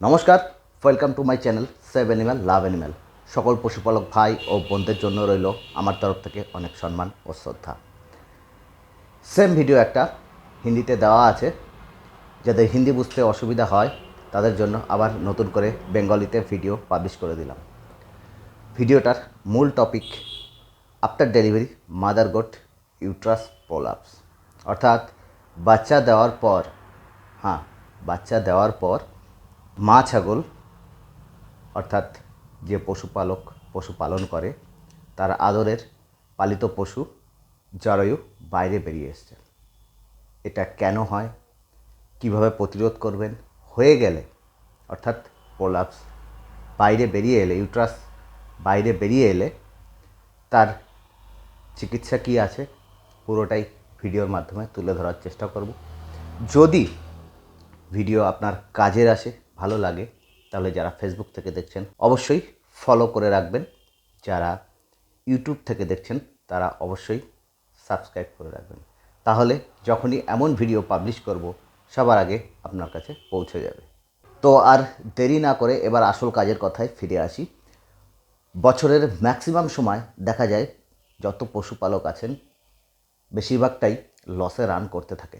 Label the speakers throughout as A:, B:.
A: নমস্কার welcome to my channel save animal love animal সকল পশুপালক ভাই ও বোনদের জন্য রইল আমার তরফ থেকে অনেক সম্মান ও শ্রদ্ধা। সেম ভিডিও একটা হিন্দিতে দেওয়া আছে। যাদের হিন্দি বুঝতে অসুবিধা হয়, তাদের জন্য আবার নতুন করে বেঙ্গলিতে ভিডিও পাবলিশ করে দিলাম। ভিডিওটার মূল topic after delivery mother goat uterus prolapse অর্থাৎ বাচ্চা দেওয়ার পর হ্যাঁ বাচ্চা দেওয়ার পর মা ছাগল, অর্থাৎ যে পশুপালক পশুপালন করে, তার আদরের পালিত পশু জরায়ু বাইরে বেরিয়ে এসছে। এটা কেন হয়? কীভাবে প্রতিরোধ করবেন? হয়ে গেলে, অর্থাৎ প্রোলাপস বাইরে বেরিয়ে এলে ইউট্রাস বাইরে বেরিয়ে এলে, তার চিকিৎসা কী আছে? পুরোটাই ভিডিওর মাধ্যমে তুলে ধরার চেষ্টা করব। যদি ভিডিও আপনার কাজের আসে ভালো লাগে, তাহলে যারা ফেসবুক থেকে দেখছেন, অবশ্যই ফলো করে রাখবেন। যারা ইউটিউব থেকে দেখছেন, তারা অবশ্যই সাবস্ক্রাইব করে রাখবেন। তাহলে যখনই এমন ভিডিও পাবলিশ করব, সবার আগে আপনার কাছে পৌঁছে যাবে। তো আর দেরি না করে এবার আসল কাজের কথায় ফিরে আসি। বছরের ম্যাক্সিমাম সময় দেখা যায়, যত পশুপালক আছেন, বেশিরভাগটাই লসে রান করতে থাকে।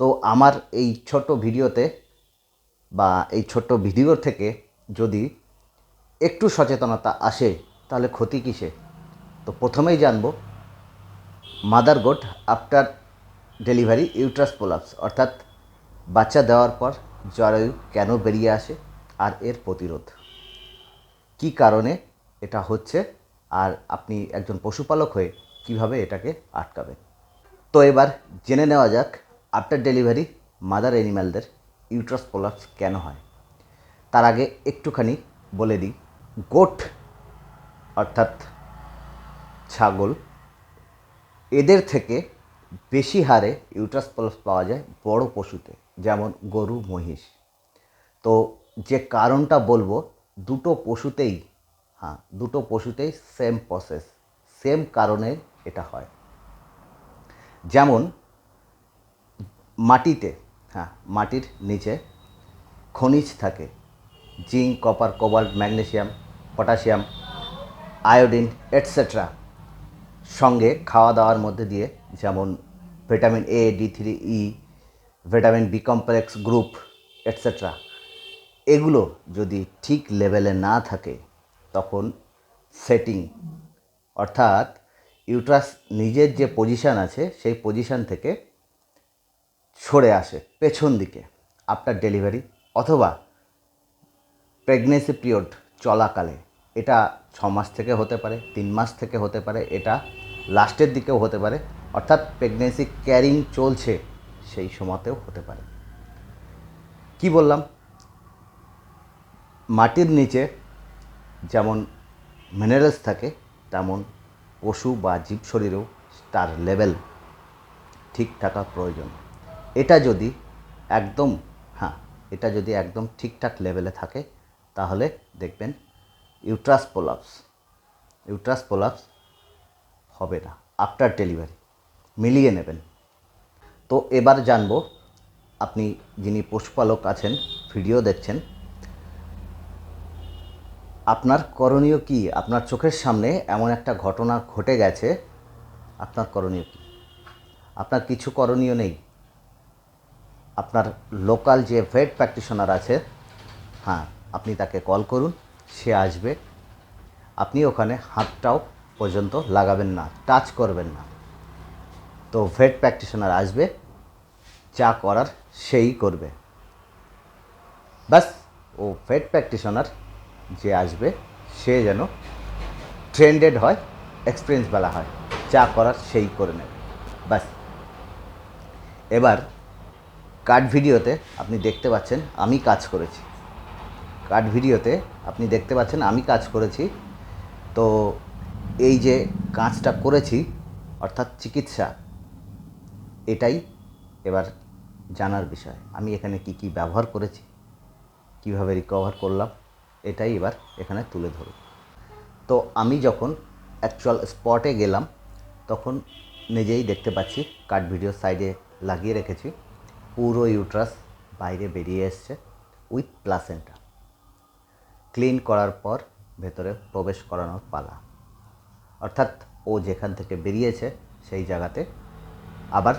A: তো আমার এই ছোট ভিডিওতে বা এই ছোট্ট ভিডিওর থেকে যদি একটু সচেতনতা আসে, তাহলে ক্ষতি কিসে? তো প্রথমেই জানব mother goat after delivery uterus prolapse অর্থাৎ বাচ্চা দেওয়ার পর জরায়ু কেন বেরিয়ে আসে আর এর প্রতিরোধ। কি কারণে এটা হচ্ছে আর আপনি একজন পশুপালক হয়ে কীভাবে এটাকে আটকাবেন? তো এবার জেনে নেওয়া যাক আফটার ডেলিভারি মাদার অ্যানিম্যালদের ইউট্রাস প্রোলাপস কেন হয়? তার আগে একটুখানি বলে দিই। গোট, অর্থাৎ ছাগল, এদের থেকে বেশি হারে ইউট্রাস প্রোলাপস পাওয়া যায় বড় পশুতে, যেমন গরু, মহিষ। তো যে কারণটা বলব, দুটো পশুতেই হ্যাঁ দুটো পশুতেই সেম প্রসেস সেম কারণে এটা হয়। যেমন মাটিতে হ্যাঁ মাটির নিচে খনিজ থাকে। Zinc, copper, cobalt, magnesium, potassium, iodine etcetera সঙ্গে খাওয়া দাওয়ার মধ্যে দিয়ে যেমন vitamin A D three E vitamin B complex group etcetera এগুলো যদি ঠিক লেভেলে না থাকে, তখন সেটিং অর্থাৎ ইউট্রাস নিজের যে পজিশান আছে, সেই পজিশান থেকে সরে আসে পেছন দিকে আফটার ডেলিভারি অথবা প্রেগনেন্সি পিরিয়ড চলাকালে। এটা ছ মাস থেকে হতে পারে, তিন মাস থেকে হতে পারে, এটা লাস্টের দিকেও হতে পারে। অর্থাৎ প্রেগনেন্সি ক্যারিং চলছে সেই সময়তেও হতে পারে। কি বললাম? মাটির নিচে যেমন মিনারেলস থাকে, তেমন পশু বা জীব শরীরেও তার লেভেল ঠিক থাকা প্রয়োজন। এটা যদি একদম হ্যাঁ এটা যদি একদম ঠিকঠাক লেভেলে থাকে, তাহলে দেখবেন ইউট্রাস পোলাপস ইউট্রাস পোলাপস হবে না আফটার ডেলিভারি মিলিয়ে নেবেন। তো এবার জানব, আপনি যিনি পশুপালক আছেন ভিডিও দেখছেন, আপনার করণীয় কি? আপনার চোখের সামনে এমন একটা ঘটনা ঘটে গেছে, আপনার করণীয় কি? আপনার কিছু করণীয় নেই? আপনার লোকাল যে ভেট প্র্যাকটিশনার আছে হ্যাঁ আপনি তাকে কল করুন, সে আসবে। আপনি ওখানে হাতটাও পর্যন্ত লাগাবেন না টাচ করবেন না। তো ভেট প্র্যাকটিশনার আসবে, যা করার সেই করবে। ব্যাস, ও ভেট প্র্যাকটিশনার যে আসবে, সে যেন ট্রেন্ডেড হয় এক্সপিরিয়েন্স বেলা হয়, যা করার সেই করে নেবে। ব্যাস, এবার কাট ভিডিওতে আপনি দেখতে পাচ্ছেন, আমি কাজ করেছি। কাট ভিডিওতে আপনি দেখতে পাচ্ছেন, আমি কাজ করেছি। তো এই যে কাজটা করেছি, অর্থাৎ চিকিৎসা, এটাই এবার জানার বিষয়। আমি এখানে কি কি ব্যবহার করেছি, কীভাবে রিকভার করলাম, এটাই এবার এখানে তুলে ধরব তো আমি যখন অ্যাকচুয়াল স্পটে গেলাম, তখন নিজেই দেখতে পাচ্ছি কাট ভিডিও সাইডে লাগিয়ে রেখেছি। পুরো ইউট্রাস বাইরে বেরিয়ে এসছে উইথ প্লাসেন্টা ক্লিন করার পর ভেতরে প্রবেশ করানোর পালা। অর্থাৎ ও যেখান থেকে বেরিয়েছে সেই জায়গাতে আবার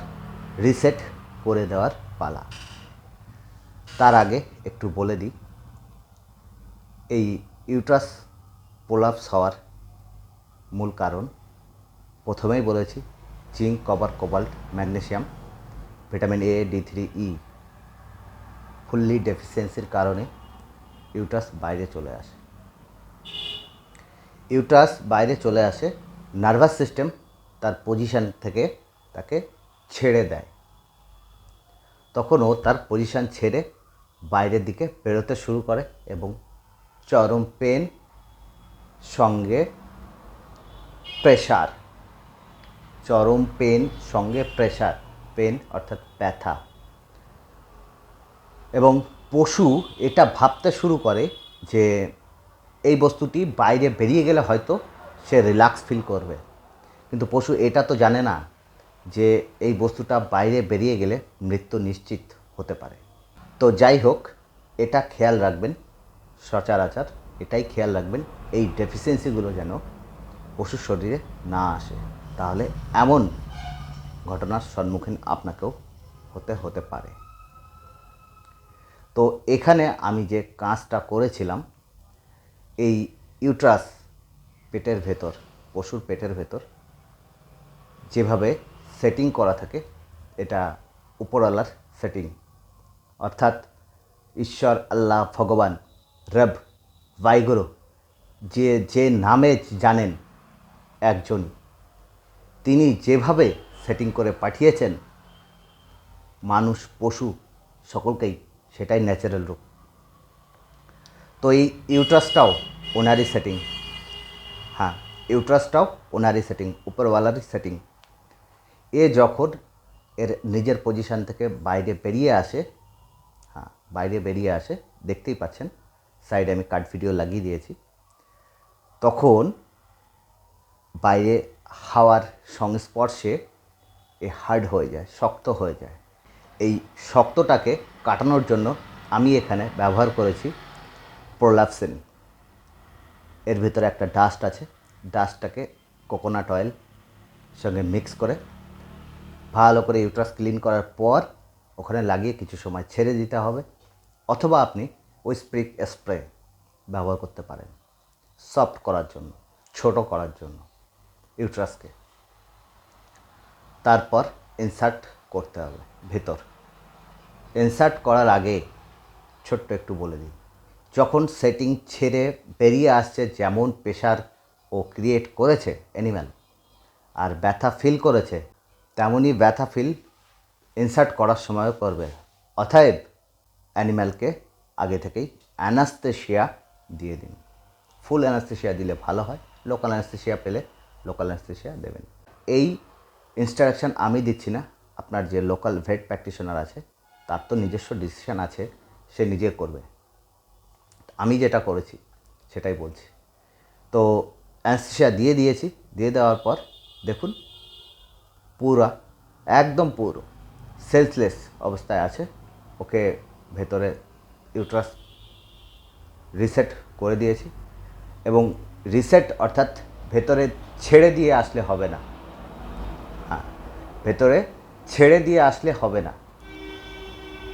A: রিসেট করে দেওয়ার পালা। তার আগে একটু বলে দিই, এই ইউট্রাস পোলাপস হওয়ার মূল কারণ, প্রথমেই বলেছি zinc copper cobalt magnesium vitamin A D three E fully ডেফিসিয়েন্সির কারণে ইউট্রাস বাইরে চলে আসে। ইউট্রাস বাইরে চলে আসে, নার্ভাস সিস্টেম তার পজিশান থেকে তাকে ছেড়ে দেয়। তখন ও তার পজিশান ছেড়ে বাইরের দিকে বেরোতে শুরু করে এবং চরম পেন সঙ্গে প্রেশার, চরম পেন সঙ্গে প্রেশার পেন অর্থাৎ ব্যথা। এবং পশু এটা ভাবতে শুরু করে যে এই বস্তুটি বাইরে বেরিয়ে গেলে হয়তো সে রিল্যাক্স ফিল করবে। কিন্তু পশু এটা তো জানে না যে এই বস্তুটা বাইরে বেরিয়ে গেলে মৃত্যু নিশ্চিত হতে পারে। তো যাই হোক, এটা খেয়াল রাখবেন, সচরাচর এটাই খেয়াল রাখবেন, এই ডেফিসিয়েন্সিগুলো যেন পশুর শরীরে না আসে। তাহলে এমন ঘটনার সম্মুখীন আপনাকেও হতে হতে পারে। তো এখানে আমি যে কাজটা করেছিলাম, এই ইউট্রাস পেটের ভেতর, পশুর পেটের ভেতর, যেভাবে সেটিং করা থাকে, এটা উপরওয়ালার সেটিং। অর্থাৎ ঈশ্বর, আল্লাহ, ভগবান, রব বাইগুরু যে যে নামে জানেন একজন, তিনি যেভাবে সেটিং করে পাঠিয়েছেন, মানুষ, পশু সকলকেই সেটাই ন্যাচারাল রূপ। তো এই ইউট্রাসটাও ওনারই সেটিং হ্যাঁ ইউট্রাসটাও ওনারই সেটিং উপরওয়ালারই সেটিং এ যখন এর নিজের পজিশান থেকে বাইরে বেরিয়ে আসে হ্যাঁ বাইরে বেরিয়ে আসে, দেখতেই পাচ্ছেন সাইডে আমি কাট ভিডিও লাগিয়ে দিয়েছি। তখন বাইরে হাওয়ার সংস্পর্শে এ হার্ড হয়ে যায়, শক্ত হয়ে যায়। এই শক্তটাকে কাটানোর জন্য আমি এখানে ব্যবহার করেছি প্রোলাপসিন এর ভিতরে একটা ডাস্ট আছে ডাস্টটাকে কোকোনাট অয়েল সঙ্গে মিক্স করে ভালো করে ইউট্রাস ক্লিন করার পর ওখানে লাগিয়ে কিছু সময় ছেড়ে দিতে হবে অথবা আপনি ওই স্প্রিক স্প্রে ব্যবহার করতে পারেন। সফট করার জন্য, ছোট করার জন্য ইউট্রাসকে তারপর ইনসার্ট করতে হবে, ভেতর। ইনসার্ট করার আগে ছোট্ট একটু বলে দিই। যখন সেটিং ছেড়ে বেরিয়ে আসছে যেমন প্রেশার ও ক্রিয়েট করেছে অ্যানিম্যাল আর ব্যথা ফিল করেছে তেমনই ব্যথা ফিল ইনসার্ট করার সময়ও করবে। অতএব অ্যানিম্যালকে আগে থেকেই অ্যানাস্থেশিয়া দিয়ে দিন। ফুল অ্যানাস্থেশিয়া দিলে ভালো হয় লোকাল অ্যানাস্থেশিয়া পেলে লোকাল অ্যানাস্থেশিয়া দেবেন। এই ইনস্ট্রাকশান আমি দিচ্ছি না। আপনার যে লোকাল ভেট প্র্যাকটিশনার আছে, তার তো নিজস্ব ডিসিশান আছে, সে নিজে করবে। আমি যেটা করেছি, সেটাই বলছি। তো অ্যানস্থেশিয়া দিয়ে দিয়েছি, দিয়ে দেওয়ার পর দেখুন, পুরা, একদম পুরো সেলসলেস অবস্থায় আছে। ওকে ভেতরে ইউট্রাস রিসেট করে দিয়েছি এবং রিসেট অর্থাৎ ভেতরে ছেড়ে দিয়ে আসলে হবে না। ভেতরে ছেড়ে দিয়ে আসলে হবে না।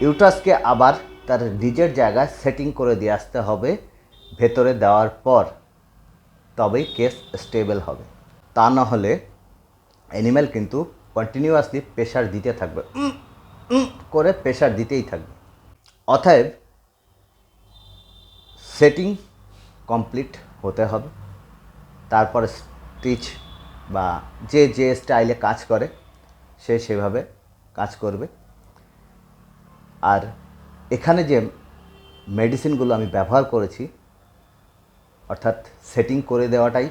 A: ইউটাসকে আবার তার নিজের জায়গায় সেটিং করে দিয়ে আসতে হবে, ভেতরে দেওয়ার পর তবেই কেস স্টেবল হবে। তা না হলে অ্যানিম্যাল কিন্তু কন্টিনিউয়াসলি প্রেশার দিতে থাকবে। করে প্রেশার দিতেই থাকবে। অতএব সেটিং কমপ্লিট হতে হবে। তারপর স্টিচ বা যে যে স্টাইলে কাজ করে সে সেভাবে কাজ করবে। আর এখানে যে মেডিসিনগুলো আমি ব্যবহার করেছি, অর্থাৎ সেটিং করে দেওয়াটাই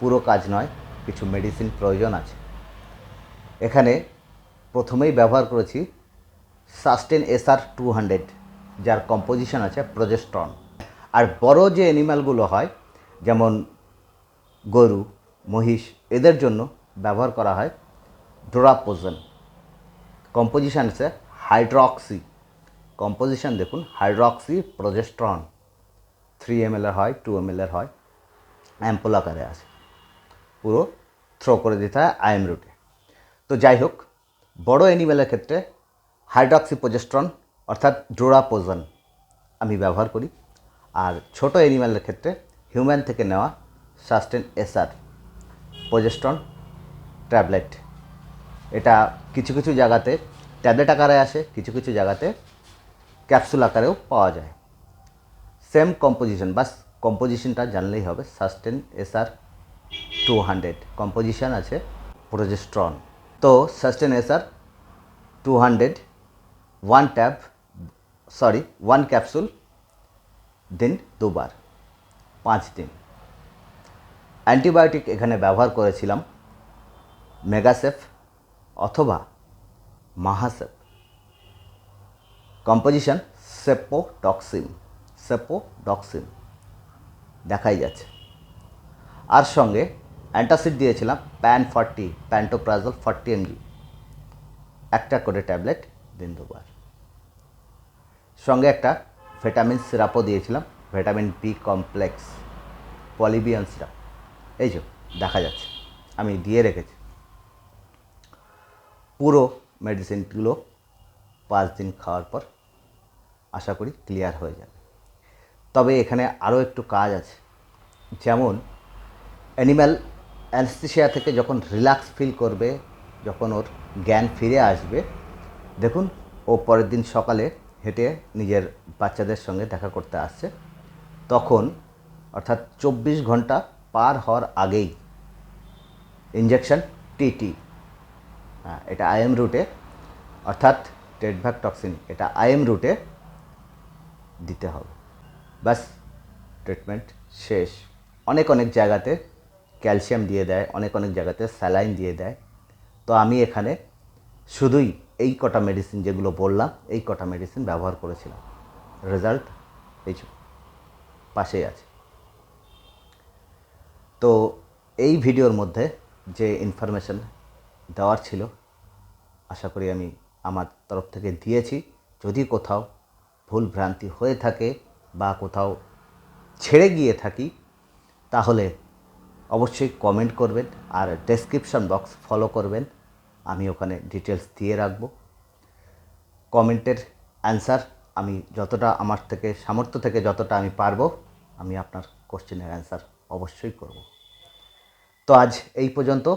A: পুরো কাজ নয়, কিছু মেডিসিন প্রয়োজন আছে। এখানে প্রথমেই ব্যবহার করেছি সাস্টেন এসআর টু হান্ড্রেড যার কম্পোজিশন আছে প্রজেস্ট্রন আর বড় যে অ্যানিম্যালগুলো হয়, যেমন গরু, মহিষ, এদের জন্য ব্যবহার করা হয় ডোরাপোজন। কম্পোজিশন আছে হাইড্রক্সি কম্পোজিশন দেখুন হাইড্রক্সি প্রজেস্ট্রন থ্রি এম এর হয় টু এম এর হয় অ্যাম্পল আকারে আছে। পুরো থ্রো করে দিতে হয় আইএম রুটে তো যাই হোক, বড় অ্যানিমেলের ক্ষেত্রে হাইড্রক্সি প্রজেস্ট্রন অর্থাৎ ড্রোরাপোজন আমি ব্যবহার করি। আর ছোট অ্যানিমেলের ক্ষেত্রে হিউম্যান থেকে নেওয়া সাস্টেন এসআর প্রজেস্ট্রন ট্যাবলেট এটা কিছু কিছু জায়গাতে ট্যাবলেট আকারে আসে, কিছু কিছু জায়গাতে ক্যাপসুল আকারেও পাওয়া যায়। সেম কম্পোজিশন, বাস কম্পোজিশনটা জানলেই হবে, Susten SR two hundred composition আছে প্রোজেস্ট্রন। তো Susten SR two hundred one tab sorry one capsule দিন দুবার, পাঁচ দিন। অ্যান্টিবায়োটিক এখানে ব্যবহার করেছিলাম, মেগাসেফ অথবা মাহাসেফ কম্পোজিশন সেপোটক্সিন সেপোডক্সিন দেখাই যাচ্ছে। আর সঙ্গে অ্যান্টাসিড দিয়েছিলাম Pan forty, pantoprazole forty mg. একটা করে ট্যাবলেট দিন দুবার। সঙ্গে একটা ভিটামিন সিরাপও দিয়েছিলাম, vitamin B complex, Polybion syrup. এই যে, দেখা যাচ্ছে। আমি দিয়ে রেখেছি। পুরো মেডিসিনগুলো পাঁচ দিন খাওয়ার পর আশা করি ক্লিয়ার হয়ে যাবে। তবে এখানে আরও একটু কাজ আছে। যেমন অ্যানিম্যাল অ্যানস্থেশিয়া থেকে যখন রিল্যাক্স ফিল করবে, যখন ওর জ্ঞান ফিরে আসবে, দেখুন ও পরের দিন সকালে হেঁটে নিজের বাচ্চাদের সঙ্গে দেখা করতে আসছে। তখন অর্থাৎ চব্বিশ ঘণ্টা পার হওয়ার আগেই ইঞ্জেকশন টিটি এটা আইএম রুটে অর্থাৎ টেডভ্যাক টক্সিন, এটা আইএম রুটে দিতে হবে। ব্যাস ট্রিটমেন্ট শেষ। অনেক অনেক জায়গাতে ক্যালসিয়াম দিয়ে দেয়, অনেক অনেক জায়গাতে স্যালাইন দিয়ে দেয়। তো আমি এখানে শুধুই এই কটা মেডিসিন যেগুলো বললাম, এই কটা মেডিসিন ব্যবহার করেছিলাম। রেজাল্ট এই পাশেই আছে। তো এই ভিডিওর মধ্যে যে ইনফরমেশন দেওয়ার ছিল। আশা করি আমি আমার তরফ থেকে দিয়েছি। যদি কোথাও ভুল ভ্রান্তি হয়ে থাকে বা কোথাও ছেড়ে গিয়ে থাকি, তাহলে অবশ্যই কমেন্ট করবেন আর ডেসক্রিপশন বক্স ফলো করবেন। আমি ওখানে ডিটেলস দিয়ে রাখব। কমেন্টের অ্যান্সার আমি যতটা আমার থেকে, সামর্থ্য থেকে যতটা আমি পারব, আমি আপনার কোশ্চেনের অ্যান্সার অবশ্যই করব। তো আজ এই পর্যন্ত।